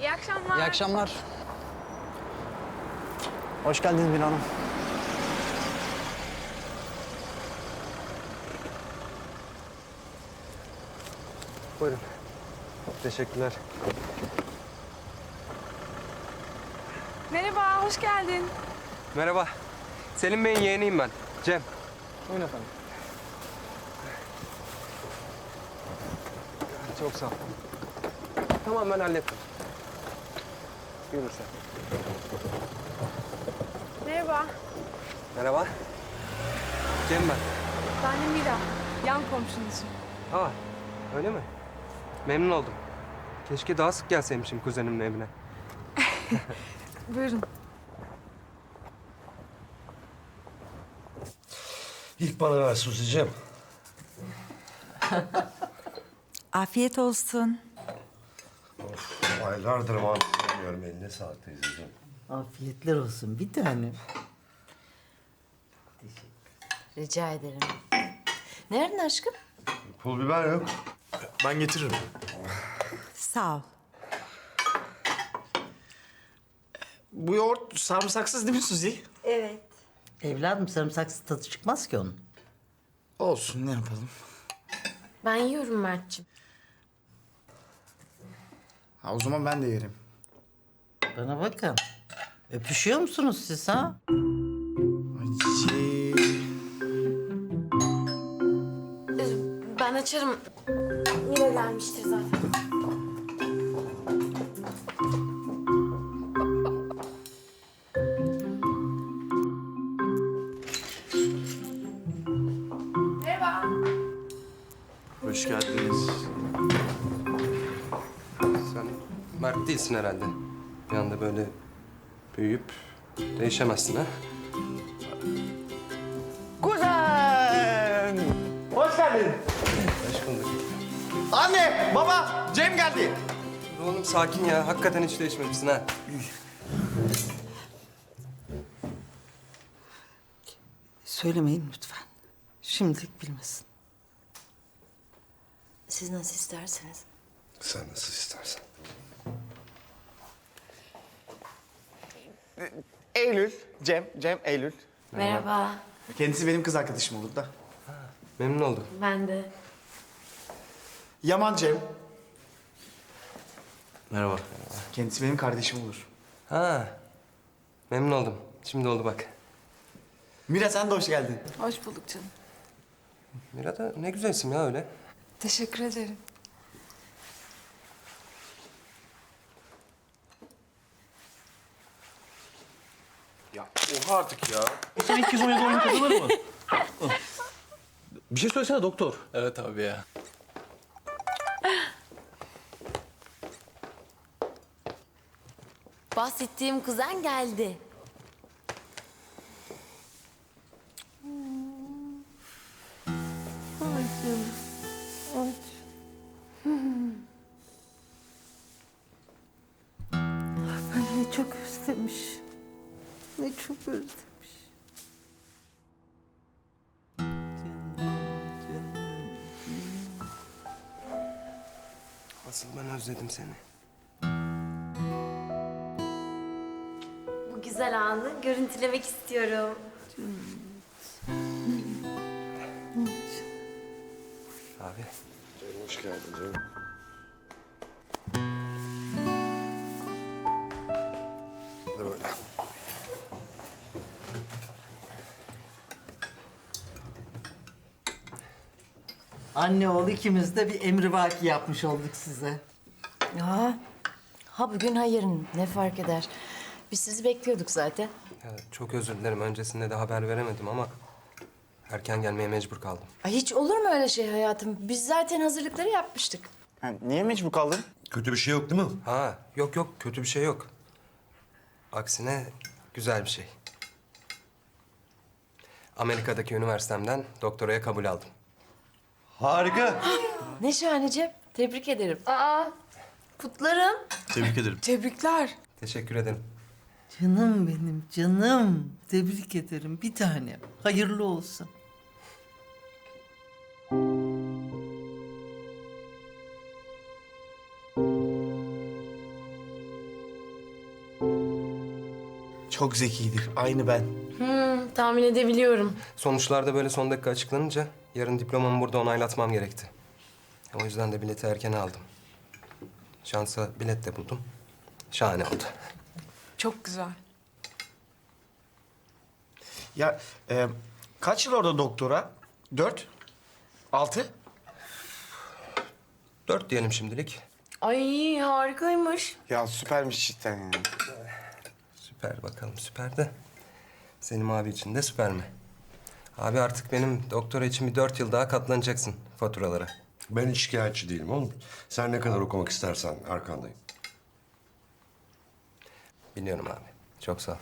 İyi akşamlar. İyi akşamlar. Hoş geldiniz Mine Hanım. Buyurun. Teşekkürler. Merhaba, hoş geldin. Merhaba. Selim Bey'in yeğeniyim ben. Cem. Buyurun efendim. Çok sağ ol. Tamam ben hallettim. Yürü sen. Merhaba, Merhaba. Cem ben. ben de Mira. Yan komşunuzum. Aa, öyle mi? Memnun oldum. Keşke daha sık gelseymişim kuzenimin evine. Buyurun. İlk bana ver Suzi'cim. Afiyet olsun. Aylardır mantı yemiyorum. Eline sağlık teyzeciğim. Afiyetler olsun bir tane. Rica ederim. Nereden aşkım? Pul biber yok. Ben getiririm. Sağ ol. Bu yoğurt sarımsaksız değil mi Suzi? Evet. Evladım sarımsaksız tadı çıkmaz ki onun. Olsun ne yapalım. Ben yiyorum Mert'ciğim. Ha, o zaman ben de yerim. Bana bakın. Öpüşüyor musunuz siz ha? Ay, şey... Ben açarım. Mira gelmiştir zaten. Hoş geldiniz. Sen Mert değilsin herhalde. Bir anda böyle büyüyüp değişemezsin ha. Kuzen! Hoş geldin. Hoş bulduk. Anne, baba, Cem geldi. Dur Oğlum sakin ya. Hakikaten hiç değişmemişsin ha. Söylemeyin lütfen. Şimdilik bilmesin. Siz nasıl isterseniz. Sen nasıl istersen. Eylül, Cem, Cem, Eylül. Merhaba. Kendisi benim kız arkadaşım olur da. Memnun oldum. Ben de. Yaman Cem. Merhaba. Kendisi benim kardeşim olur. Ha. Memnun oldum. Şimdi oldu bak. Mira sen de hoş geldin. Hoş bulduk canım. Mira da ne güzel isim ya öyle. Teşekkür ederim. Oha artık ya. Sen 217 oyun kazanır mı? Bir şey söylesene doktor. Evet abi ya. Bahsettiğim kuzen geldi. Çok özlemiş. Ne çok özlemiş. Asıl ben özledim seni. Bu güzel anı görüntülemek istiyorum. Abi. Hoş geldin canım. Anne oğul ikimiz de bir emrivaki yapmış olduk size. Ha, ha bugün ha yarın ne fark eder? Biz sizi bekliyorduk zaten. Ya çok özür dilerim. Öncesinde de haber veremedim ama erken gelmeye mecbur kaldım. Ay hiç olur mu öyle şey hayatım? Biz zaten hazırlıkları yapmıştık. Ha, niye mecbur kaldın? Kötü bir şey yok değil mi? Ha, yok yok kötü bir şey yok. Aksine güzel bir şey. Amerika'daki üniversitemden doktoraya kabul aldım. Harika. Ne şahane Cem. Tebrik ederim. Aa, kutlarım. Tebrik ederim. Tebrikler. Teşekkür ederim. Canım benim canım. Tebrik ederim bir tane. Hayırlı olsun. çok zekidir. Aynı ben. Hmm, tahmin edebiliyorum. Sonuçlarda böyle son dakika açıklanınca yarın diplomamı burada onaylatmam gerekti. O yüzden de bileti erken aldım. Şansa bilet de buldum. Şahane oldu. Çok güzel. Ya e, kaç yıl orada doktora? Dört? Altı? Dört diyelim şimdilik. Ay harikaymış. Ya süpermiş cidden yani. Süper bakalım süper de. Selim abi için de süper mi? Abi artık benim doktora için bir dört yıl daha katlanacaksın faturalara. Ben hiç şikayetçi değilim oğlum. Sen ne kadar okumak istersen arkandayım. Biliyorum abi. Çok sağ ol.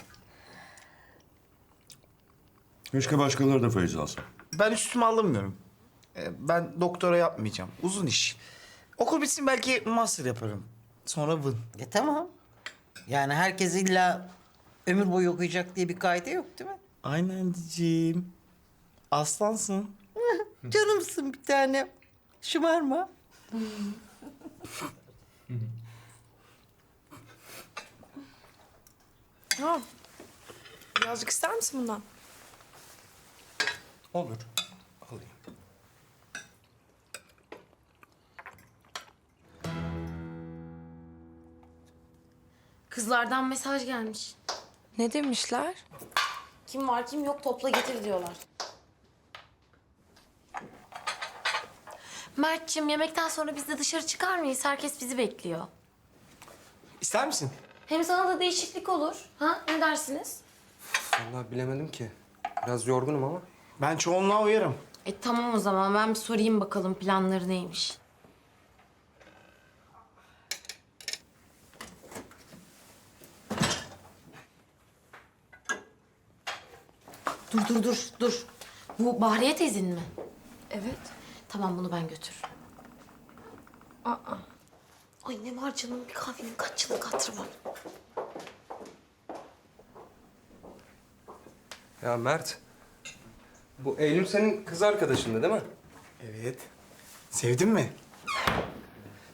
Keşke başkaları da feyz alsa. Ben üstüme alınmıyorum. E, ben doktora yapmayacağım. Uzun iş. Okul bitsin belki master yaparım. Sonra vın. E tamam. Yani herkes illa ömür boyu okuyacak diye bir kaide yok değil mi? Aynen cicim. Aslansın. Canımsın bir tane. Şımarma. Ha. Birazcık ister misin bundan? Olur. Alayım. Kızlardan mesaj gelmiş. Ne demişler? Kim var kim yok topla getir diyorlar. Mert'ciğim yemekten sonra biz de dışarı çıkar mıyız? Herkes bizi bekliyor. İster misin? Hem sana da değişiklik olur. Ha? Ne dersiniz? Vallahi bilemedim ki. Biraz yorgunum ama. Ben çoğunluğa uyarım. E tamam o zaman ben bir sorayım bakalım planları neymiş. Dur dur dur dur. Bu Bahriye teyzenin mi? Evet. Tamam bunu ben götürürüm. Aa. Ay ne var canım bir kahvenin kaç yıllık hatırı var. Ya Mert. Bu Eylül senin kız arkadaşındı değil mi? Evet. Sevdin mi?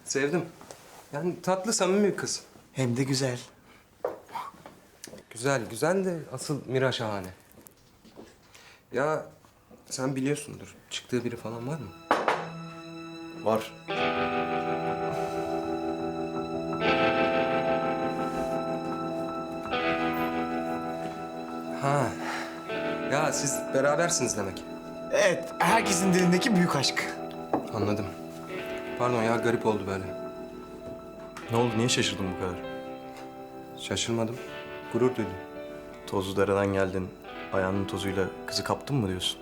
Sevdim. Yani tatlı samimi bir kız. Hem de güzel. Güzel, güzel de asıl Mira şahane. Ya sen biliyorsundur. Çıktığı biri falan var mı? Var. Ha. Ya siz berabersiniz demek. Evet, herkesin dilindeki büyük aşk. Anladım. Pardon ya garip oldu böyle. Ne oldu? Niye şaşırdın bu kadar? Şaşırmadım. Gurur duydum. Tozlu dereden geldin. Ayağının tozuyla kızı kaptın mı diyorsun?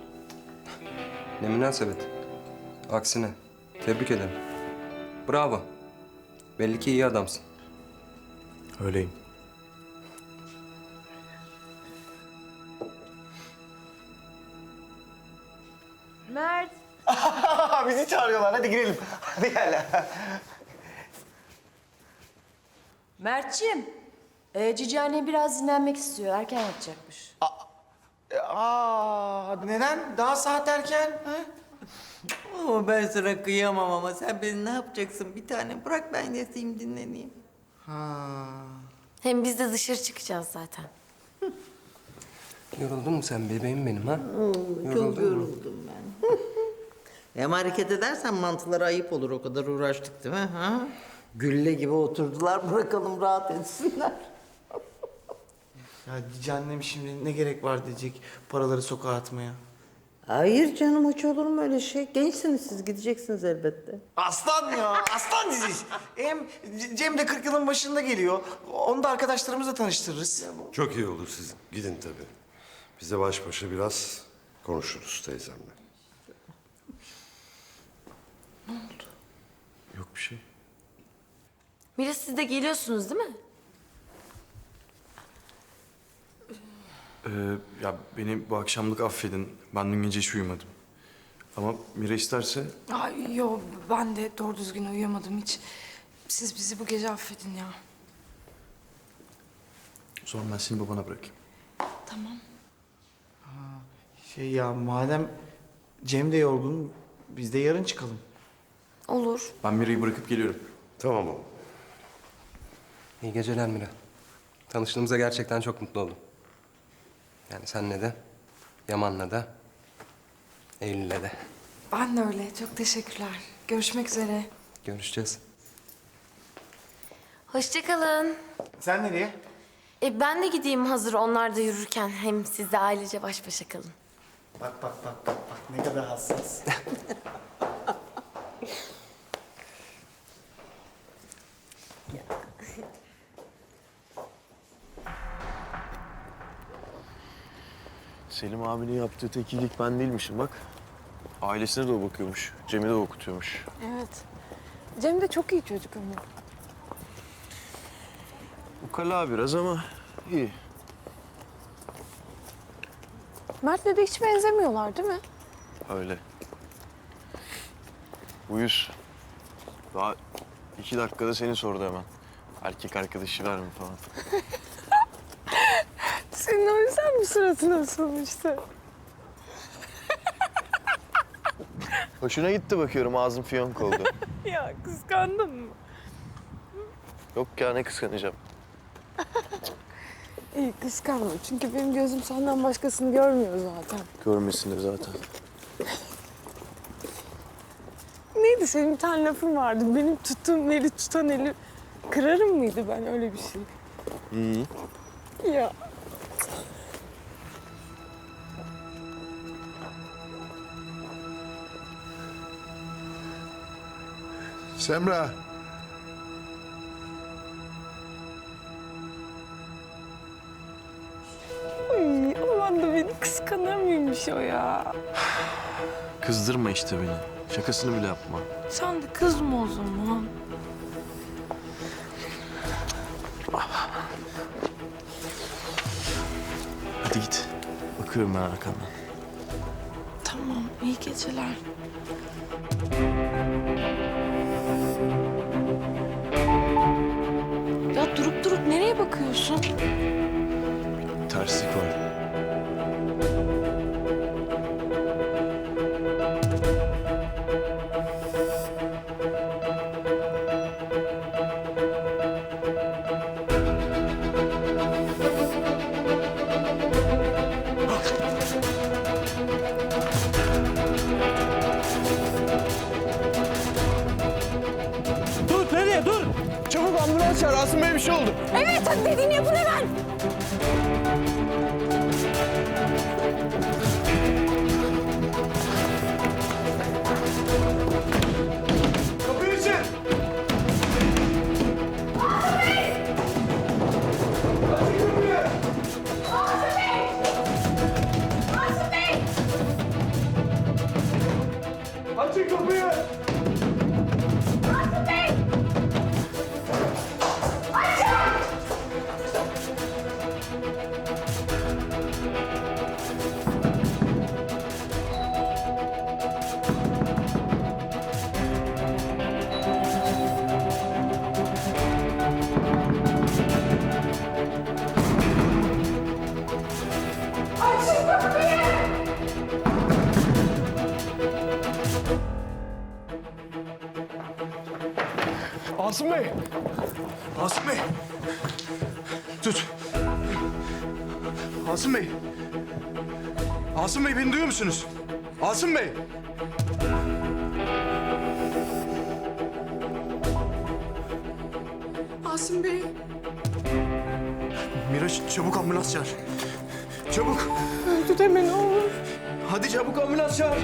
Ne münasebet. Aksine. Tebrik ederim. Bravo. Belli ki iyi adamsın. Öyleyim. Mert. Bizi çağırıyorlar. Hadi girelim. Hadi gel. Mert'ciğim. E, Cici anne biraz dinlenmek istiyor. Erken yatacakmış. Aa, neden? Daha saat erken. Ha? Ama ben sana kıyamam ama sen beni ne yapacaksın bir tane? Bırak ben yatayım dinleneyim. Hem biz de dışarı çıkacağız zaten. Yoruldun mu sen bebeğim benim ha? Çok yoruldum ben. Hem hareket edersen mantılara ayıp olur. O kadar uğraştık değil mi? Ha? Gülle gibi oturdular. Bırakalım rahat etsinler. Ya cici annem şimdi ne gerek var diyecek paraları sokağa atmaya. Hayır canım hiç olur mu öyle şey? Gençsiniz siz gideceksiniz elbette. Aslan ya, aslan dizi. Hem Cem de 40 yılın başında geliyor. Onu da arkadaşlarımızla tanıştırırız. Çok iyi olur siz. Gidin tabii. Biz de baş başa biraz konuşuruz teyzemle. Yok bir şey. Mira siz de geliyorsunuz değil mi? Ee, ya beni bu akşamlık affedin. Ben dün gece hiç uyumadım. Ama Mira isterse Ay yo ben de doğru düzgün uyuyamadım hiç. Siz bizi bu gece affedin ya. o zaman ben seni babana bırakayım. Tamam. Şey ya madem Cem de yorgun, biz de yarın çıkalım. Olur. Ben Mira'yı bırakıp geliyorum. Tamam oğlum. İyi geceler Mira. Tanıştığımıza gerçekten çok mutlu oldum. Yani senle de, Yaman'la da, Eylül'le de. Ben de öyle. Çok teşekkürler. Görüşmek üzere. Görüşeceğiz. Hoşçakalın. Sen nereye? E ben de gideyim hazır onlar da yürürken. Hem siz de ailece baş başa kalın. Bak bak bak bak bak ne kadar hassas. Selim abinin yaptığı tek iyilik ben değilmişim bak. Ailesine de o bakıyormuş. Cem'i de okutuyormuş. Evet. Cem de çok iyi çocuk ama. Ukala biraz ama iyi. Mert'le de hiç benzemiyorlar değil mi? Öyle. Uyuz. Daha iki dakikada seni sordu hemen. Erkek arkadaşı var mı falan. Senin o yüzden mi suratın asılmıştı? Hoşuna gitti bakıyorum ağzın fiyonk oldu. Ya kıskandın mı? Yok ya ne kıskanacağım. İyi kıskanma. Çünkü benim gözüm senden başkasını görmüyor zaten. Görmesin de zaten. Neydi senin bir tane lafın vardı. Benim tuttuğum eli tutan eli kırarım mıydı ben öyle bir şey? İyi. Ya Semra. ay, aman da beni kıskanır mıymış o ya? Kızdırma işte beni. Şakasını bile yapma. Sen de kızma o zaman. Hadi git. Bakıyorum ben arkandan. Tamam, iyi geceler. Musunuz? Asım Bey! Asım Bey. Miraç çabuk ambulans çağır. Çabuk! Öldü deme ne olur. Hadi çabuk ambulans çağır.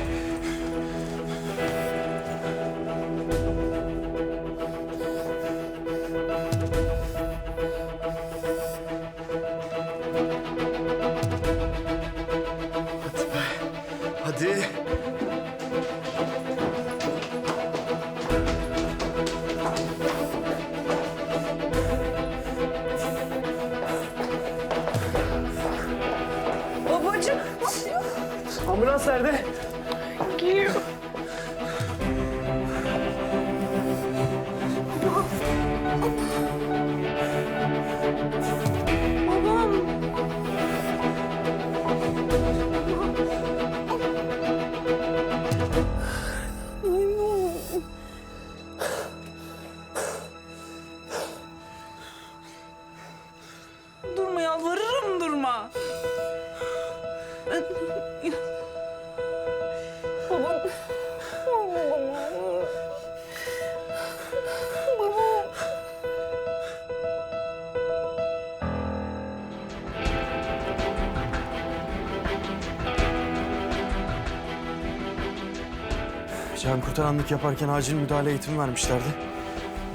Can kurtaranlık yaparken acil müdahale eğitimi vermişlerdi.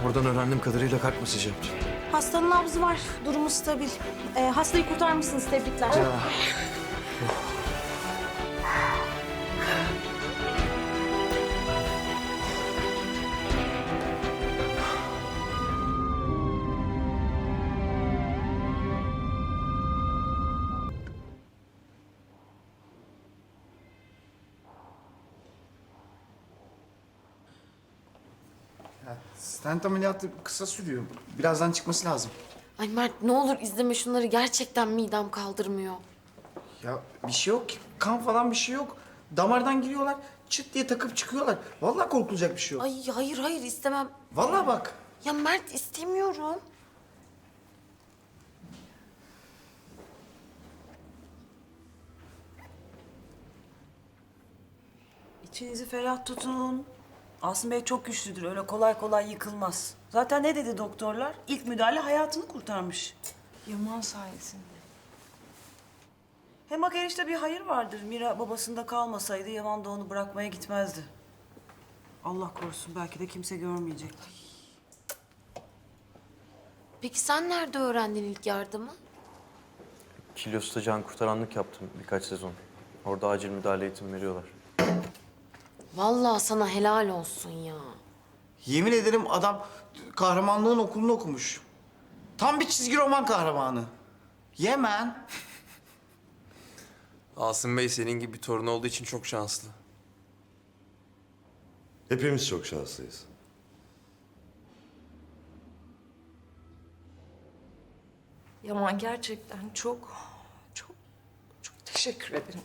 Oradan öğrendiğim kadarıyla kalp masajı yaptı. Hastanın nabzı var. Durumu stabil. Ee, hastayı kurtarmışsınız. Tebrikler. Stent ameliyatı kısa sürüyor. Birazdan çıkması lazım. Ay Mert ne olur izleme şunları. Gerçekten midem kaldırmıyor. Ya bir şey yok ki. Kan falan bir şey yok. Damardan giriyorlar. Çıt diye takıp çıkıyorlar. Vallahi korkulacak bir şey yok. Ay hayır hayır istemem. Vallahi bak. Ya Mert istemiyorum. İçinizi ferah tutun. Asım Bey çok güçlüdür. Öyle kolay kolay yıkılmaz. Zaten ne dedi doktorlar? İlk müdahale hayatını kurtarmış. Yaman sayesinde. Hem bak enişte bir hayır vardır. Mira babasında kalmasaydı Yaman da onu bırakmaya gitmezdi. Allah korusun belki de kimse görmeyecek. Peki sen nerede öğrendin ilk yardımı? Kilyos'ta can kurtaranlık yaptım birkaç sezon. Orada acil müdahale eğitimi veriyorlar. Vallahi sana helal olsun ya. Yemin ederim adam kahramanlığın okulunu okumuş. Tam bir çizgi roman kahramanı. Yemen. Asım Bey senin gibi bir torun olduğu için çok şanslı. Hepimiz çok şanslıyız. Yaman gerçekten çok, çok, çok teşekkür ederim.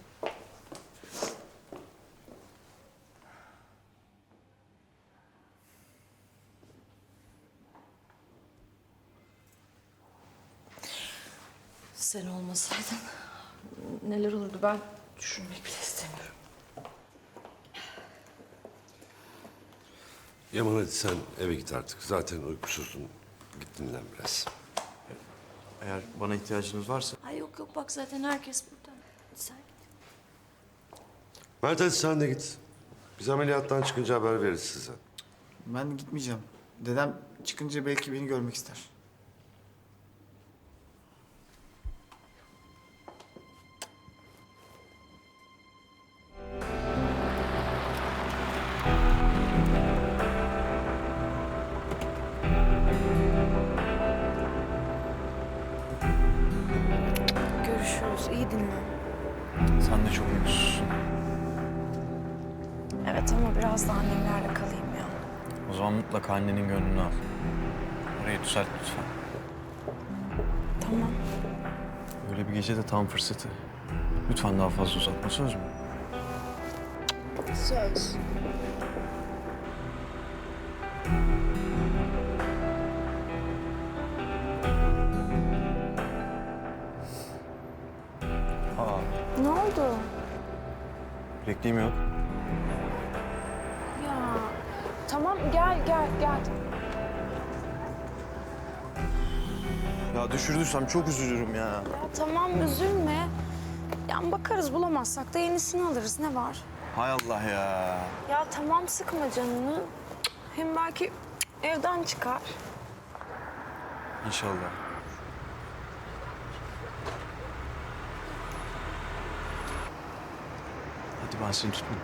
Sen olmasaydın neler olurdu ben düşünmek bile istemiyorum. Yaman hadi sen eve git artık. Zaten uykusuzdun. Git dinlen biraz. Eğer bana ihtiyacınız varsa Ay yok yok bak zaten herkes burada. Sen Mert hadi sen de git. Biz ameliyattan çıkınca haber veririz size. Ben gitmeyeceğim. Dedem çıkınca belki beni görmek ister. İyi dinle. sen de çok mutsuzsun. Evet ama biraz da annemlerle kalayım ya. O zaman mutlaka annenin gönlünü al. Orayı düzelt lütfen. Tamam. Böyle bir gece de tam fırsatı. Lütfen daha fazla uzatma söz mü? Söz. Bilekliğim yok. Ya tamam gel gel gel. Ya düşürdüysem çok üzülürüm ya. Ya tamam üzülme. Ya bakarız bulamazsak da yenisini alırız ne var? Hay Allah ya. Ya tamam sıkma canını. Hem belki evden çıkar. İnşallah. Ben seni tutmayayım.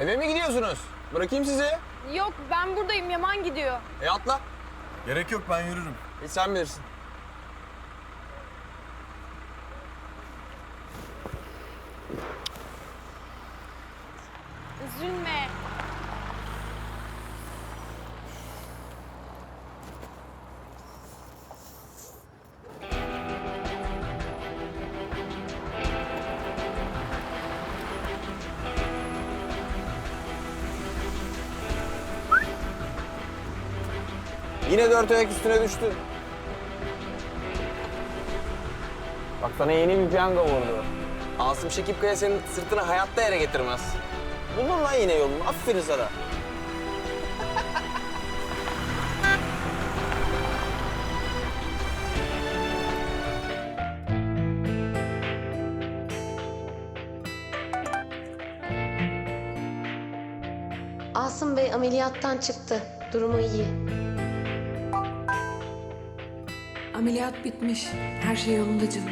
Eve mi gidiyorsunuz? Bırakayım sizi. Yok ben buradayım Yaman gidiyor. E atla. Gerek yok ben yürürüm. E sen bilirsin. Yine dört ayak üstüne düştü. Bak sana yeni bir piyango vurdu. Asım Şekipkaya senin sırtını hayatta yere getirmez. Buldun lan yine yolunu. Aferin sana. Asım Bey ameliyattan çıktı. Durumu iyi. Ameliyat bitmiş. Her şey yolunda canım.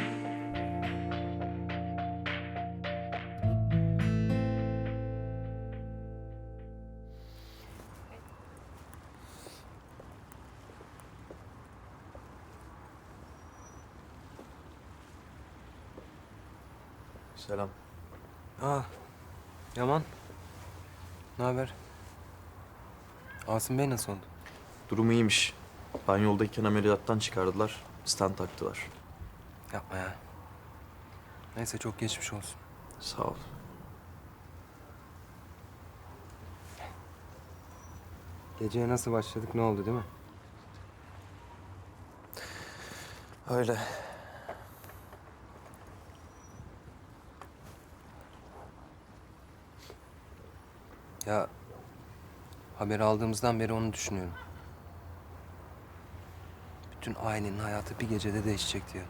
Selam. Aa, Yaman. Ne haber? Asım Bey nasıl oldu? Durumu iyiymiş. Ben yoldayken ameliyattan çıkardılar. Stent taktılar. Yapma ya. Neyse çok geçmiş olsun. Sağ ol. Geceye nasıl başladık ne oldu değil mi? Öyle. Ya haber aldığımızdan beri onu düşünüyorum. Bütün ailenin hayatı bir gecede değişecekti ya.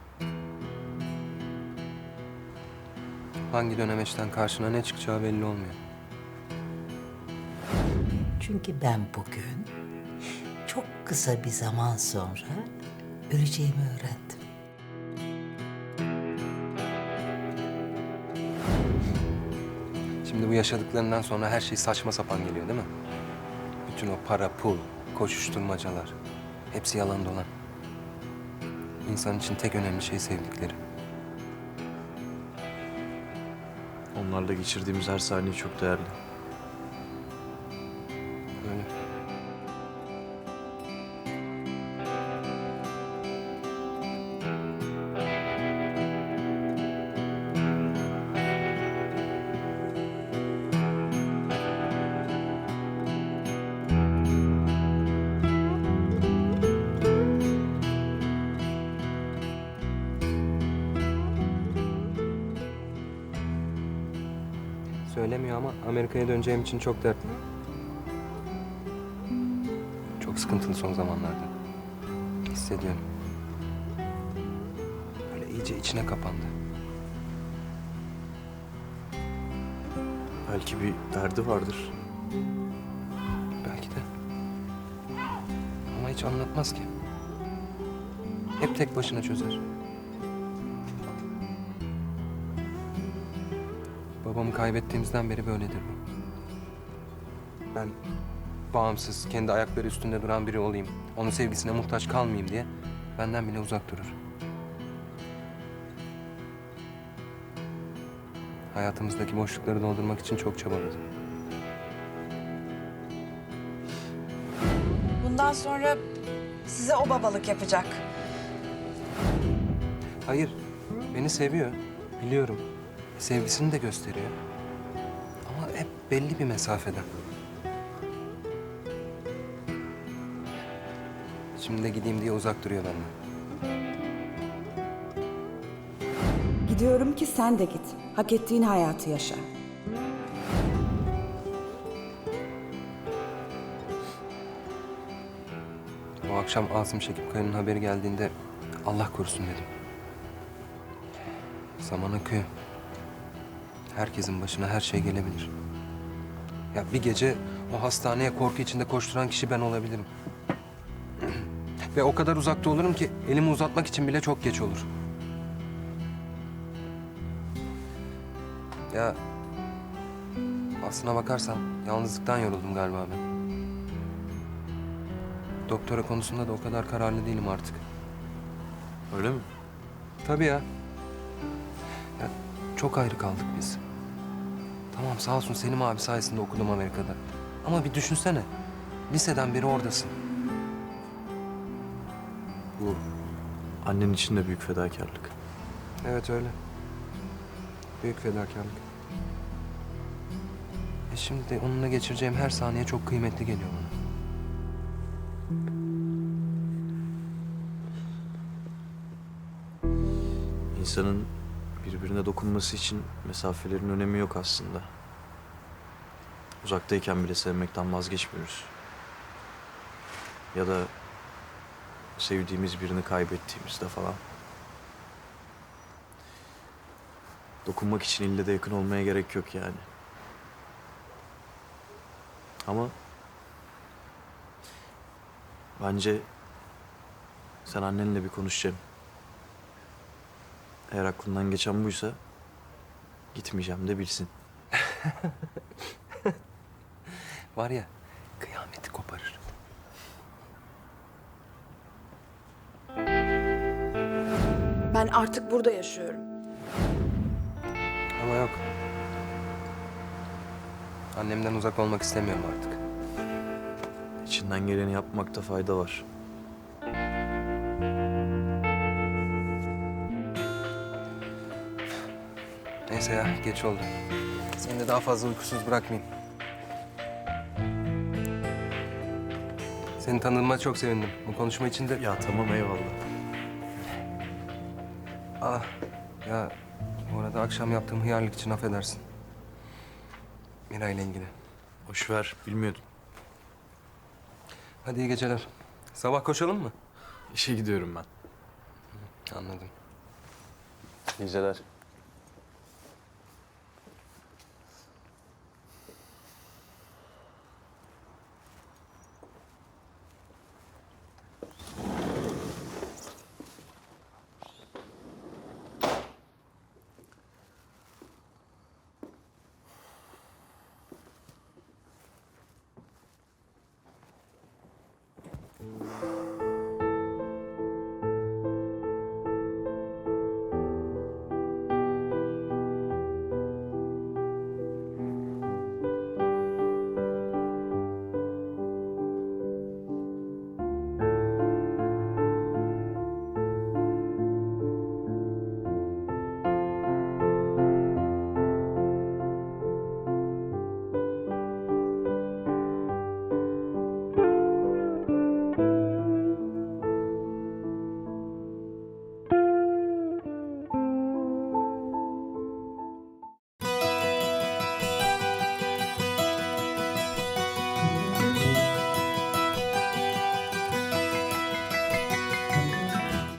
Hangi dönemeçten karşına ne çıkacağı belli olmuyor. Çünkü ben bugün çok kısa bir zaman sonra öleceğimi öğrendim. Şimdi bu yaşadıklarından sonra her şey saçma sapan geliyor değil mi? Bütün o para, pul, koşuşturmacalar. Hepsi yalan dolan. İnsan için tek önemli şey sevdikleri. Onlarla geçirdiğimiz her saniye çok değerli. Söylemiyor ama Amerika'ya döneceğim için çok dertli. Çok sıkıntılı son zamanlarda. Hissediyorum. Böyle iyice içine kapandı. Belki bir derdi vardır. Belki de. Ama hiç anlatmaz ki. Hep tek başına çözer. Kaybettiğimizden beri böyledir bu. Ben bağımsız, kendi ayakları üstünde duran biri olayım. Onun sevgisine muhtaç kalmayayım diye benden bile uzak durur. Hayatımızdaki boşlukları doldurmak için çok çabaladı. Bundan sonra size o babalık yapacak. Hayır, beni seviyor. Biliyorum. Sevgisini de gösteriyor. Ama hep belli bir mesafeden. Şimdi de gideyim diye uzak duruyor benden. Gidiyorum ki sen de git. Hak ettiğin hayatı yaşa. O akşam Asım Şekip Kaya'nın haberi geldiğinde Allah korusun dedim. Zaman akıyor. Herkesin başına her şey gelebilir. Ya bir gece o hastaneye korku içinde koşturan kişi ben olabilirim. Ve o kadar uzakta olurum ki elimi uzatmak için bile çok geç olur. Ya aslına bakarsan yalnızlıktan yoruldum galiba ben. Doktora konusunda da o kadar kararlı değilim artık. Öyle mi? Tabii ya. Ya çok ayrı kaldık biz. Tamam sağ olsun Selim abi sayesinde okudum Amerika'da. Ama bir düşünsene. Liseden beri oradasın. Bu annen için de büyük fedakarlık. Evet öyle. Büyük fedakarlık. E şimdi de onunla geçireceğim her saniye çok kıymetli geliyor bana. İnsanın birbirine dokunması için mesafelerin önemi yok aslında. Uzaktayken bile sevmekten vazgeçmiyoruz. Ya da sevdiğimiz birini kaybettiğimizde falan. Dokunmak için ille de yakın olmaya gerek yok yani. Ama bence sen annenle bir konuşacağım. Eğer aklından geçen buysa gitmeyeceğim de bilsin. Var ya kıyameti koparır. Ben artık burada yaşıyorum. Ama yok. Annemden uzak olmak istemiyorum artık. İçinden geleni yapmakta fayda var. Neyse ya geç oldu. Seni de daha fazla uykusuz bırakmayayım. Seni tanıdığıma çok sevindim. Bu konuşma için de... Ya tamam eyvallah. Ah ya bu arada akşam yaptığım hıyarlık için affedersin. Mira ile ilgili. Boş ver bilmiyordum. Hadi iyi geceler. Sabah koşalım mı? İşe gidiyorum ben. Anladım. Geceler.